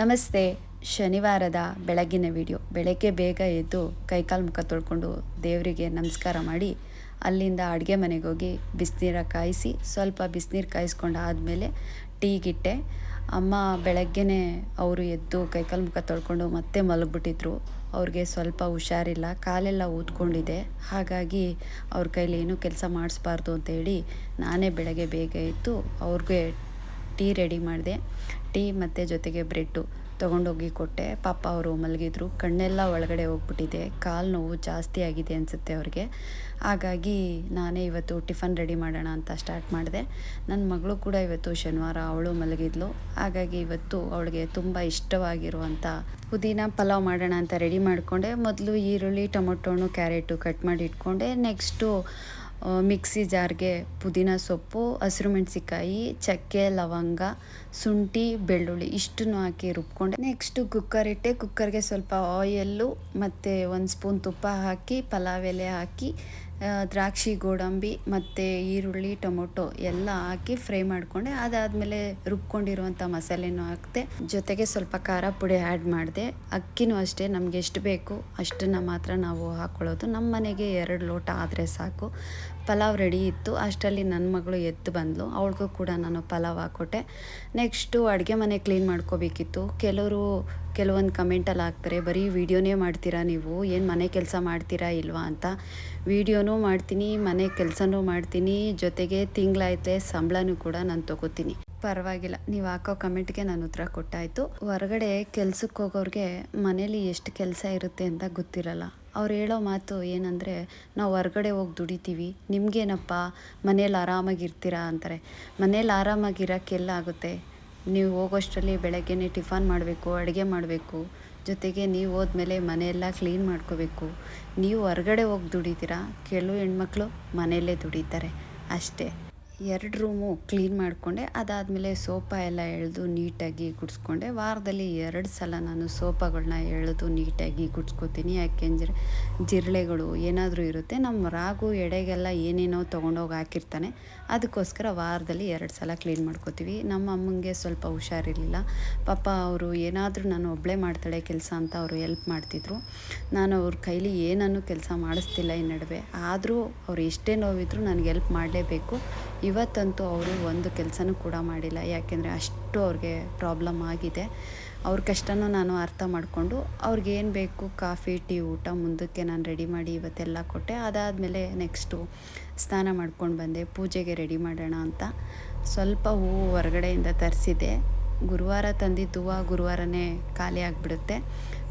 ನಮಸ್ತೆ. ಶನಿವಾರದ ಬೆಳಗಿನ ವಿಡಿಯೋ. ಬೆಳಗ್ಗೆ ಬೇಗ ಎದ್ದು ಕೈಕಾಲು ಮುಖ ತೊಳ್ಕೊಂಡು ದೇವರಿಗೆ ನಮಸ್ಕಾರ ಮಾಡಿ, ಅಲ್ಲಿಂದ ಅಡುಗೆ ಮನೆಗೆ ಹೋಗಿ ಬಿಸಿನೀರ ಕಾಯಿಸಿ, ಸ್ವಲ್ಪ ಬಿಸಿನೀರು ಕಾಯಿಸ್ಕೊಂಡು ಆದಮೇಲೆ ಟೀಗಿಟ್ಟೆ ಅಮ್ಮ ಬೆಳಗ್ಗೆನೇ ಅವರು ಎದ್ದು ಕೈಕಾಲು ಮುಖ ತೊಳ್ಕೊಂಡು ಮತ್ತೆ ಮಲಗಿಬಿಟ್ಟಿದ್ರು. ಅವ್ರಿಗೆ ಸ್ವಲ್ಪ ಹುಷಾರಿಲ್ಲ, ಕಾಲೆಲ್ಲ ಊದ್ಕೊಂಡಿದೆ. ಹಾಗಾಗಿ ಅವ್ರ ಕೈಲಿ ಏನೂ ಕೆಲಸ ಮಾಡಿಸ್ಬಾರ್ದು ಅಂತೇಳಿ ನಾನೇ ಬೆಳಗ್ಗೆ ಬೇಗ ಇತ್ತು ಅವ್ರಿಗೆ ಟೀ ರೆಡಿ ಮಾಡಿದೆ. ಟೀ ಮತ್ತು ಜೊತೆಗೆ ಬ್ರೆಡ್ಡು ತೊಗೊಂಡೋಗಿ ಕೊಟ್ಟೆ. ಪಾಪ ಅವರು ಮಲಗಿದ್ರು. ಕಣ್ಣೆಲ್ಲ ಒಳಗಡೆ ಹೋಗ್ಬಿಟ್ಟಿದೆ. ಕಾಲು ನೋವು ಜಾಸ್ತಿ ಆಗಿದೆ ಅನಿಸುತ್ತೆ ಅವ್ರಿಗೆ. ಹಾಗಾಗಿ ನಾನೇ ಇವತ್ತು ಟಿಫನ್ ರೆಡಿ ಮಾಡೋಣ ಅಂತ ಸ್ಟಾರ್ಟ್ ಮಾಡಿದೆ. ನನ್ನ ಮಗಳು ಕೂಡ ಇವತ್ತು ಶನಿವಾರ ಅವಳು ಮಲಗಿದ್ಲು. ಹಾಗಾಗಿ ಇವತ್ತು ಅವಳಿಗೆ ತುಂಬ ಇಷ್ಟವಾಗಿರುವಂಥ ಪುದೀನ ಪಲಾವ್ ಮಾಡೋಣ ಅಂತ ರೆಡಿ ಮಾಡಿಕೊಂಡೆ. ಮೊದಲು ಈರುಳ್ಳಿ, ಟೊಮೊಟೊನು, ಕ್ಯಾರೆಟು ಕಟ್ ಮಾಡಿ ಇಟ್ಕೊಂಡೆ. ನೆಕ್ಸ್ಟು ಮಿಕ್ಸಿ ಜಾರ್ಗೆ ಪುದೀನ ಸೊಪ್ಪು, ಹಸಿರು ಮೆಣಸಿಕಾಯಿ ಚಕ್ಕೆ, ಲವಂಗ, ಶುಂಠಿ, ಬೆಳ್ಳುಳ್ಳಿ ಇಷ್ಟನ್ನು ಹಾಕಿ ರುಬ್ಕೊಂಡೆ. ನೆಕ್ಸ್ಟು ಕುಕ್ಕರ್ ಇಟ್ಟೆ ಕುಕ್ಕರ್ಗೆ ಸ್ವಲ್ಪ ಆಯಲ್ಲು ಮತ್ತು ಒಂದು ಸ್ಪೂನ್ ತುಪ್ಪ ಹಾಕಿ, ಪಲಾವ್ ಎಲೆ ಹಾಕಿ ದ್ರಾಕ್ಷಿ, ಗೋಡಂಬಿ ಮತ್ತು ಈರುಳ್ಳಿ, ಟೊಮೊಟೊ ಎಲ್ಲ ಹಾಕಿ ಫ್ರೈ ಮಾಡಿಕೊಂಡೆ. ಅದಾದಮೇಲೆ ರುಬ್ಕೊಂಡಿರುವಂಥ ಮಸಾಲೆನೂ ಹಾಕಿದೆ. ಜೊತೆಗೆ ಸ್ವಲ್ಪ ಖಾರ ಪುಡಿ ಆ್ಯಡ್ ಮಾಡಿದೆ. ಅಕ್ಕಿನೂ ಅಷ್ಟೇ, ನಮ್ಗೆ ಎಷ್ಟು ಬೇಕು ಅಷ್ಟನ್ನು ಮಾತ್ರ ನಾವು ಹಾಕ್ಕೊಳ್ಳೋದು ನಮ್ಮ ಮನೆಗೆ ಎರಡು ಲೋಟ ಆದರೆ ಸಾಕು. ಪಲಾವ್ ರೆಡಿ ಇತ್ತು. ಅಷ್ಟರಲ್ಲಿ ನನ್ನ ಮಗಳು ಎದ್ದು ಬಂದಳು ಅವಳಿಗೂ ಕೂಡ ನಾನು ಪಲಾವ್ ಹಾಕ್ಕೊಟ್ಟೆ. ನೆಕ್ಸ್ಟು ಅಡುಗೆ ಮನೆ ಕ್ಲೀನ್ ಮಾಡ್ಕೋಬೇಕಿತ್ತು. ಕೆಲವರು ಕೆಲವೊಂದು ಕಮೆಂಟಲ್ಲಿ ಹಾಕ್ತಾರೆ, ಬರೀ ವಿಡಿಯೋನೇ ಮಾಡ್ತೀರಾ ನೀವು? ಏನು ಮನೆ ಕೆಲಸ ಮಾಡ್ತೀರಾ ಇಲ್ವಾ? ಅಂತ. ವಿಡಿಯೋನೂ ಮಾಡ್ತೀನಿ, ಮನೆ ಕೆಲಸನೂ ಮಾಡ್ತೀನಿ, ಜೊತೆಗೆ ತಿಂಗಳಾಯ್ತೆ ಸಂಬಳನೂ ಕೂಡ ನಾನು ತೊಗೋತೀನಿ. ಪರವಾಗಿಲ್ಲ, ನೀವು ಹಾಕೋ ಕಮೆಂಟ್ಗೆ ನಾನು ಉತ್ತರ ಕೊಟ್ಟಾಯಿತು. ಹೊರಗಡೆ ಕೆಲ್ಸಕ್ಕೆ ಹೋಗೋರಿಗೆ ಮನೇಲಿ ಎಷ್ಟು ಕೆಲಸ ಇರುತ್ತೆ ಅಂತ ಗೊತ್ತಿರಲ್ಲ. ಅವ್ರು ಹೇಳೋ ಮಾತು ಏನಂದರೆ, ನಾವು ಹೊರಗಡೆ ಹೋಗಿ ದುಡಿತೀವಿ, ನಿಮಗೇನಪ್ಪ? ಮನೇಲಿ ಆರಾಮಾಗಿರ್ತೀರಾ ಅಂತಾರೆ. ಮನೇಲಿ ಆರಾಮಾಗಿರೋಕ್ಕೆಲ್ಲ ಆಗುತ್ತೆ. ನೀವು ಹೋಗೋಷ್ಟರಲ್ಲಿ ಬೆಳಗ್ಗೆನೇ ಟಿಫನ್ ಮಾಡಬೇಕು, ಅಡುಗೆ ಮಾಡಬೇಕು, ಜೊತೆಗೆ ನೀವು ಹೋದ್ಮೇಲೆ ಮನೆಯೆಲ್ಲ ಕ್ಲೀನ್ ಮಾಡ್ಕೋಬೇಕು. ನೀವು ಹೊರಗಡೆ ಹೋಗಿ ದುಡಿತೀರಾ? ಕೆಲವು ಹೆಣ್ಮಕ್ಳು ಮನೆಯಲ್ಲೇ ದುಡಿತಾರೆ. ಅಷ್ಟೇ. ಎರಡು ರೂಮು ಕ್ಲೀನ್ ಮಾಡಿಕೊಂಡೆ. ಅದಾದಮೇಲೆ ಸೋಫಾ ಎಲ್ಲ ಎಳೆದು ನೀಟಾಗಿ ಗುಡಿಸ್ಕೊಂಡೆ. ವಾರದಲ್ಲಿ ಎರಡು ಸಲ ನಾನು ಸೋಫಾಗಳನ್ನ ಎಳೆದು ನೀಟಾಗಿ ಗುಡಿಸ್ಕೊತೀನಿ. ಯಾಕೆಂದರೆ ಜಿರಳೆಗಳು ಏನಾದರೂ ಇರುತ್ತೆ, ನಮ್ಮ ರಾಗು ಎಡೆಗೆಲ್ಲ ಏನೇನೋ ತೊಗೊಂಡೋಗಿ ಹಾಕಿರ್ತಾನೆ, ಅದಕ್ಕೋಸ್ಕರ ವಾರದಲ್ಲಿ ಎರಡು ಸಲ ಕ್ಲೀನ್ ಮಾಡ್ಕೋತೀವಿ. ನಮ್ಮ ಅಮ್ಮಂಗೆ ಸ್ವಲ್ಪ ಹುಷಾರಿರಲಿಲ್ಲ. ಪಾಪ ಅವರು ಏನಾದರೂ ನಾನು ಒಬ್ಬಳೇ ಮಾಡ್ತಾಳೆ ಕೆಲಸ ಅಂತ ಅವರು ಹೆಲ್ಪ್ ಮಾಡ್ತಿದ್ರು. ನಾನು ಅವ್ರ ಕೈಲಿ ಏನನ್ನು ಕೆಲಸ ಮಾಡಿಸ್ತಿಲ್ಲ ಈ ನಡುವೆ. ಆದರೂ ಅವ್ರು ಎಷ್ಟೇ ನೋವಿದ್ರು ನನಗೆ ಹೆಲ್ಪ್ ಮಾಡಲೇಬೇಕು. ಇವತ್ತಂತೂ ಅವರು ಒಂದು ಕೆಲಸನೂ ಕೂಡ ಮಾಡಿಲ್ಲ. ಯಾಕೆಂದರೆ ಅಷ್ಟು ಅವ್ರಿಗೆ ಪ್ರಾಬ್ಲಮ್ ಆಗಿದೆ. ಅವ್ರ ಕಷ್ಟನೂ ನಾನು ಅರ್ಥ ಮಾಡಿಕೊಂಡು ಅವ್ರಿಗೆ ಏನು ಬೇಕು? ಕಾಫಿ, ಟೀ, ಊಟ ಮುಂದಕ್ಕೆ ನಾನು ರೆಡಿ ಮಾಡಿ ಇವತ್ತೆಲ್ಲ ಕೊಟ್ಟೆ. ಅದಾದಮೇಲೆ ನೆಕ್ಸ್ಟು ಸ್ನಾನ ಮಾಡ್ಕೊಂಡು ಬಂದೆ. ಪೂಜೆಗೆ ರೆಡಿ ಮಾಡೋಣ ಅಂತ. ಸ್ವಲ್ಪ ಹೂವು ಹೊರಗಡೆಯಿಂದ ತರಿಸಿದೆ. ಗುರುವಾರ ತಂದಿದ್ದು ಹೂವು ಗುರುವಾರನೇ ಖಾಲಿ ಆಗಿಬಿಡುತ್ತೆ.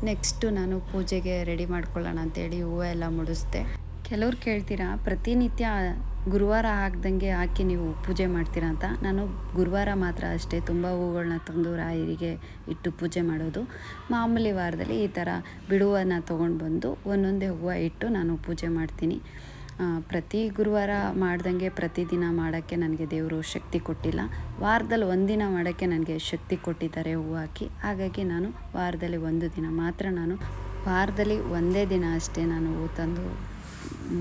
ನೆಕ್ಸ್ಟು ನಾನು ಪೂಜೆಗೆ ರೆಡಿ ಮಾಡ್ಕೊಳ್ಳೋಣ ಅಂತೇಳಿ ಹೂವು ಎಲ್ಲ ಮುಡಿಸ್ದೆ. ಕೆಲವ್ರು ಕೇಳ್ತೀರಾ, ಪ್ರತಿನಿತ್ಯ ಗುರುವಾರ ಹಾಕ್ದಂಗೆ ಹಾಕಿ ನೀವು ಪೂಜೆ ಮಾಡ್ತೀರಾ ಅಂತ? ನಾನು ಗುರುವಾರ ಮಾತ್ರ ಅಷ್ಟೇ. ತುಂಬ ಹೂಗಳನ್ನ ತಂದು ರಾಯರಿಗೆ ಇಟ್ಟು ಪೂಜೆ ಮಾಡೋದು. ಮಾಮೂಲಿ ವಾರದಲ್ಲಿ ಈ ಥರ ಬಿಡುವನ್ನು ತೊಗೊಂಡು ಬಂದು ಒಂದೊಂದೇ ಹೂವು ಇಟ್ಟು ನಾನು ಪೂಜೆ ಮಾಡ್ತೀನಿ. ಪ್ರತಿ ಗುರುವಾರ ಮಾಡ್ದಂಗೆ ಪ್ರತಿದಿನ ಮಾಡೋಕ್ಕೆ ನನಗೆ ದೇವರು ಶಕ್ತಿ ಕೊಟ್ಟಿಲ್ಲ. ವಾರದಲ್ಲಿ ಒಂದಿನ ಮಾಡೋಕ್ಕೆ ನನಗೆ ಶಕ್ತಿ ಕೊಟ್ಟಿದ್ದಾರೆ ಹೂವು ಹಾಕಿ. ಹಾಗಾಗಿ ನಾನು ವಾರದಲ್ಲಿ ಒಂದು ದಿನ ಮಾತ್ರ ನಾನು ವಾರದಲ್ಲಿ ಒಂದೇ ದಿನ ಅಷ್ಟೇ ನಾನು ಹೂ ತಂದು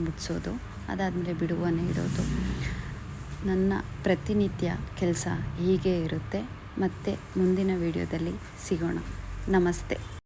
ಮುಟ್ಸೋದು. ಅದಾದಮೇಲೆ ಬಿಡುವನ್ನು ಇಡೋದು ನನ್ನ ಪ್ರತಿನಿತ್ಯ ಕೆಲಸ ಹೀಗೆ ಇರುತ್ತೆ. ಮತ್ತೆ ಮುಂದಿನ ವಿಡಿಯೋದಲ್ಲಿ ಸಿಗೋಣ. ನಮಸ್ತೆ.